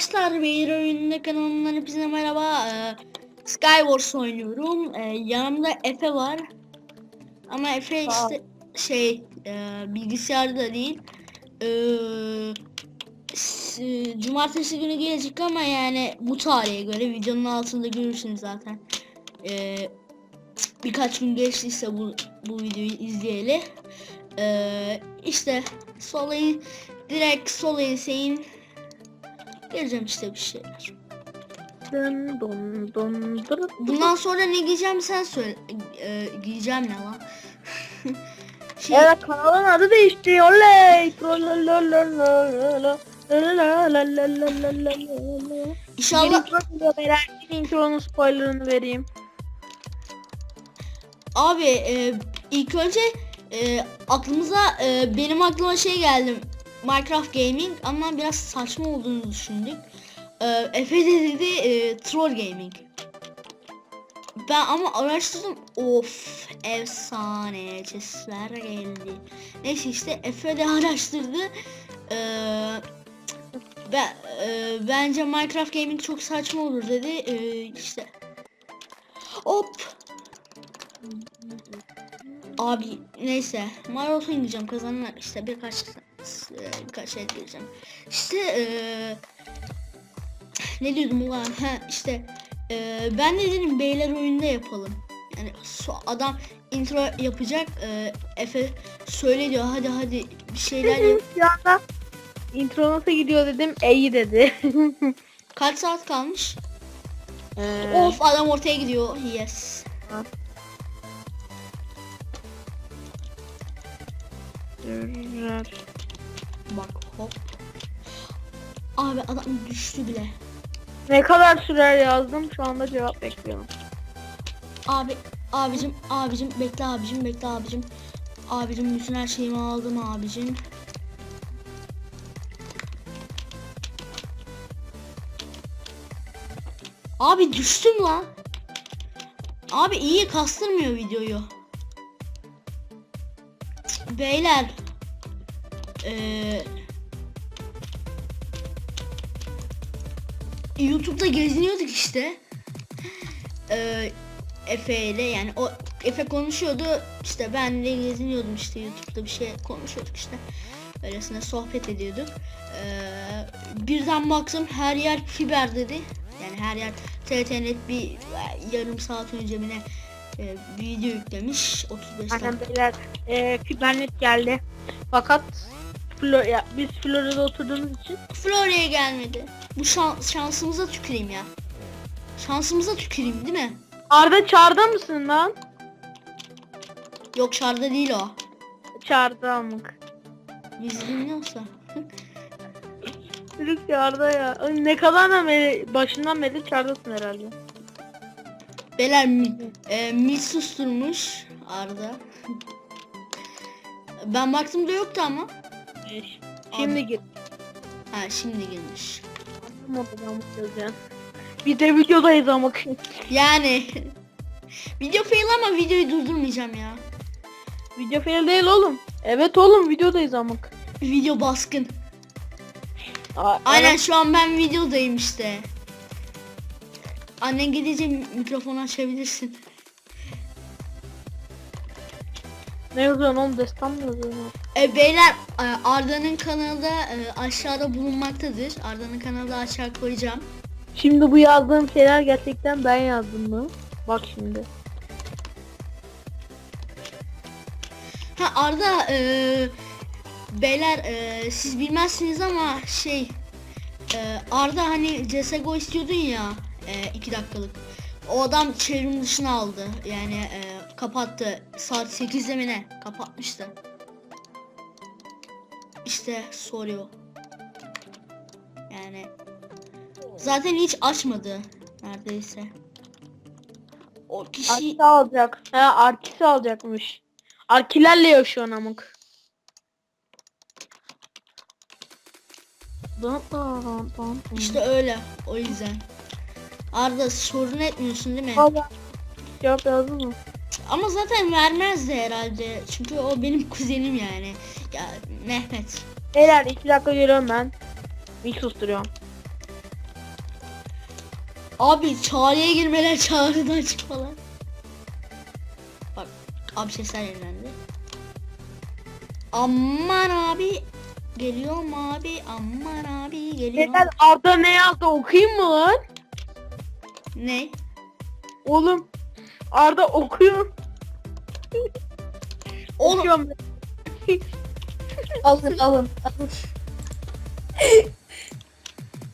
Arkadaşlar Beyir Oyununda kanalımdan hepinize merhaba. Ee, Skywars oynuyorum. Ee, yanımda Efe var. Ama Efe işte şey e, bilgisayarda değil. Ee, s- cumartesi günü gelecek ama yani bu tarihe göre videonun altında görürsünüz zaten. Ee, birkaç gün geçtiyse bu bu videoyu izleyeli. Ee, işte Solay'ın direkt Solay'ın şeyin Vereceğim işte bir şeyler. Dın dın dın dın. Bundan sonra ne giyeceğim sen söyle. E, giyeceğim ne lan? şey... Evet kanalın adı değişti. Oley. İnşallah. Yeni intronun spoilerını vereyim. Abi e, ilk önce e, aklımıza e, benim aklıma şey geldi. Minecraft Gaming ama biraz saçma olduğunu düşündük. E, Efe de dedi e, Troll Gaming. Ben ama araştırdım. Of efsane sesler geldi. Neyse işte Efe de araştırdı. Ee, ben, e, bence Minecraft Gaming çok saçma olur dedi. Ee, işte. Hop. Abi neyse. Marathon gideceğim kazanlar işte birkaç e, birkaç şey diyeceğim. İşte e, ne diyordum ulan ha işte e, ben de dedim beyler oyunda yapalım. Yani adam intro yapacak e, Efe söyle diyor hadi hadi bir şeyler yap. Şu anda intro nasıl gidiyor dedim. İyi dedi. Kaç saat kalmış? Ee, Of adam ortaya gidiyor. Yes. Bak hop. Abi adam düştü bile. Ne kadar sürer yazdım. Şu anda cevap bekliyorum. Abi abicim abicim bekle abicim bekle abicim. Abicim bütün her şeyimi aldım abicim. Abi düştüm lan. Abi iyi kastırmıyor videoyu. Beyler. Eee YouTube'da geziniyorduk işte. Eee Efe ile yani o Efe konuşuyordu işte ben de geziniyordum işte YouTube'da bir şey konuşuyorduk işte öylesine sohbet ediyorduk Ee, birden baktım her yer fiber dedi yani her yer TRT-Net bir yarım saat önce mi ne e, video yüklemiş 35 dakika Aynen beyler. E, Fibernet geldi. Fakat Flo ya, biz Florya'da oturduğumuz için Florya'ya gelmedi bu şan, şansımıza tüküreyim ya şansımıza tüküreyim değil mi Arda çağırda mısın lan? yok şarda değil o Çağırda amık. bizi dinliyorsa Çocuk çağırda ya. Ay, Ne kadar da beri, başından beri çağırdasın herhalde. Beyler mi, e, mil susturmuş Arda. ben baktığımda yoktu ama. Şimdi git. Ha şimdi girmiş. Modadan mutlayacağım. Bir de videodayız amık. Yani video fail ama videoyu durdurmayacağım ya. Video fail değil oğlum. Evet oğlum videodayız amık. Video baskın. A- Aynen şu an ben videodayım işte. Annen gidince mikrofonu açabilirsin. Ne yazıyorsun oğlum destan mı yazıyorsun? E, beyler e, Arda'nın kanalı e, aşağıda bulunmaktadır. Arda'nın kanalı aşağı koyacağım. Şimdi bu yazdığım şeyler gerçekten ben yazdım mı? Bak şimdi. Ha Arda e, beyler e, siz bilmezsiniz ama şey e, Arda hani CSGO istiyordun ya e, iki dakikalık. O adam çevrim dışına aldı. Yani e, kapattı. Saat 8'de mi ne? Kapatmıştı. İşte soruyor. Yani zaten hiç açmadı neredeyse. O kişi Arkisi alacak. He arkisi alacakmış. Arkilerle yaşıyor amık. Dın dın dın dın. işte öyle. O yüzden. Arda sorun etmiyorsun değil mi? Allah. Cevap yazdın mı? Ama zaten vermezdi herhalde. Çünkü o benim kuzenim yani. Ya Mehmet. Beyler iki dakika geliyorum ben. Mik susturuyorum. Abi çağrıya girmeler çağrıdan çıkmalar. Bak abi sesler yenilendi. Aman abi geliyorum abi aman abi geliyorum. Neden Arda ne yazdı okuyayım mı lan? Ne? Oğlum Arda okuyor. Oğlum Okuyorum. Alın alın. alın.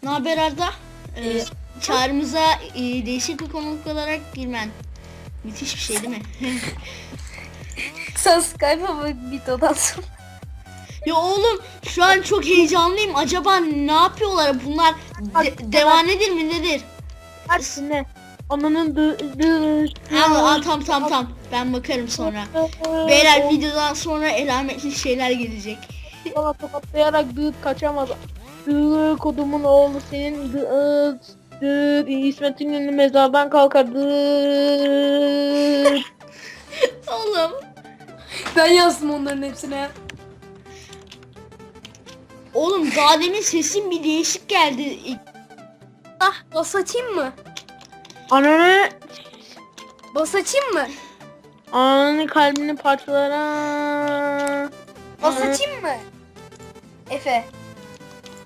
ne haber Arda? Ee, çağrımıza e, değişik bir konuk olarak girmen. Müthiş bir şey değil mi? Sen Skype'a bak videodan sonra. ya oğlum şu an çok heyecanlıyım. Acaba ne yapıyorlar bunlar? De- devam nedir mi nedir? Hadi ne? Ananın dı dı ha, tam tam tam. Ben bakarım sonra. Beyler videodan sonra elametli şeyler gelecek. Bana tokatlayarak dıt kaçamaz. Dıt kodumun oğlu senin dıt dıt İsmet İnönü mezardan kalkar dıt. Oğlum. Ben yazdım onların hepsine. Oğlum daha demin sesin bir değişik geldi. Ah bas açayım mı? Ananı Bas açayım mı? ananı kalbini parçalara. Bas Evet. açayım mı? Efe.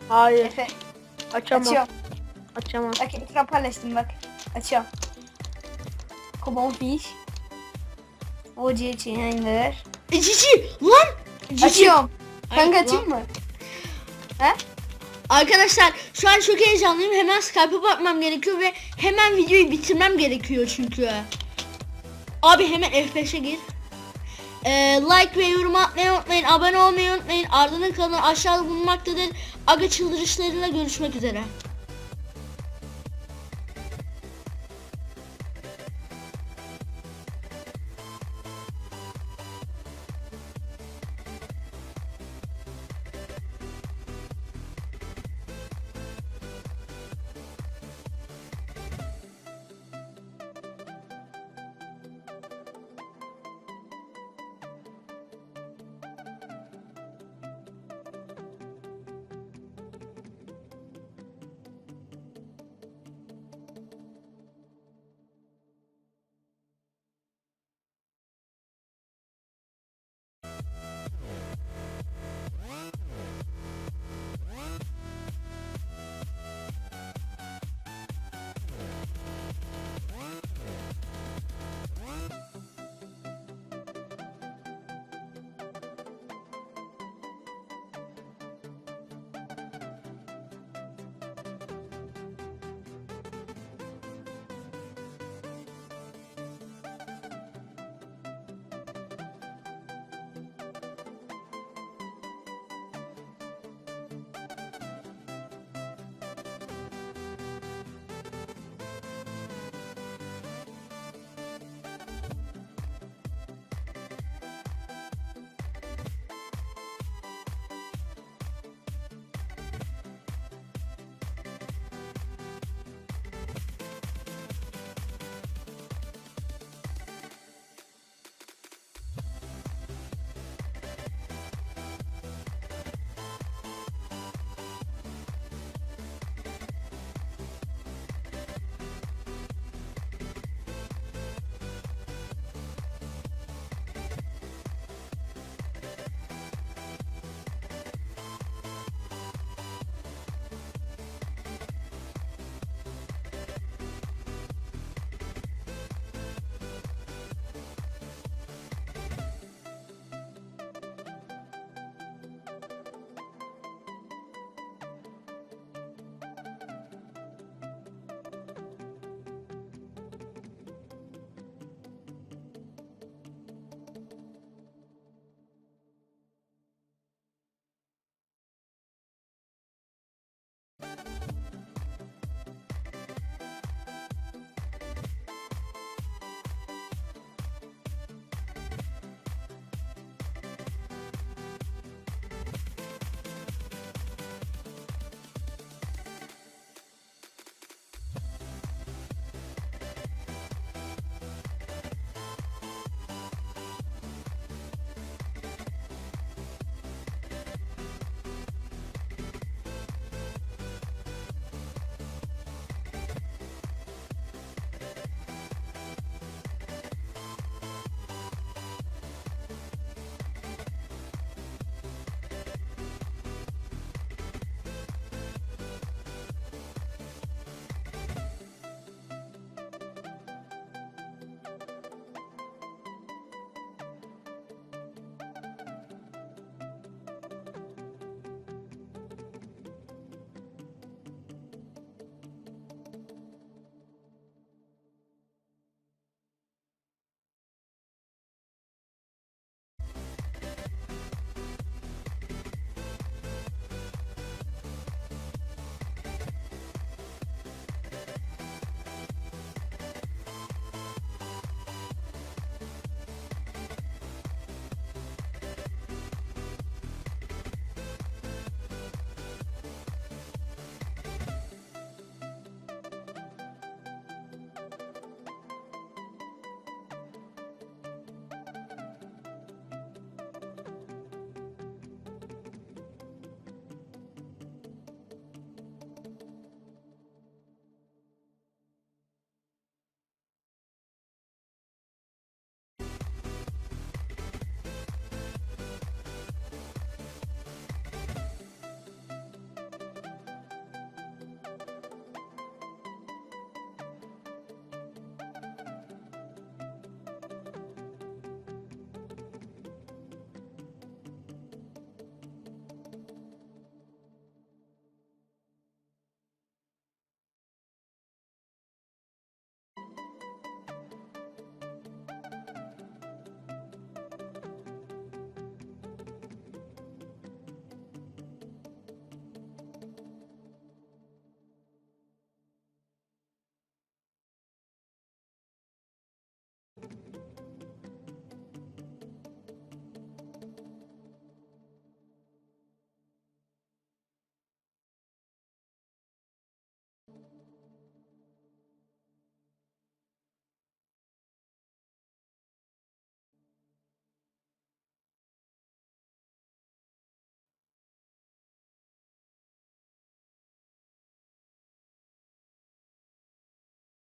Hayır Efe. açamam. Açıyorum. Açamam. Bak ekran paylaştım bak. Açıyorum. Common Fish. OG için yayınlar. Cici lan. Cici. Açıyorum. Ay, Kanka lan. açayım mı? Arkadaşlar şu an çok heyecanlıyım. Hemen Skype'a bakmam gerekiyor ve hemen videoyu bitirmem gerekiyor çünkü. Abi hemen F5'e gir. Ee, like ve yorum atmayı unutmayın. Abone olmayı unutmayın. Arda'nın kanalı aşağıda bulunmaktadır. Aga çıldırışlarıyla görüşmek üzere.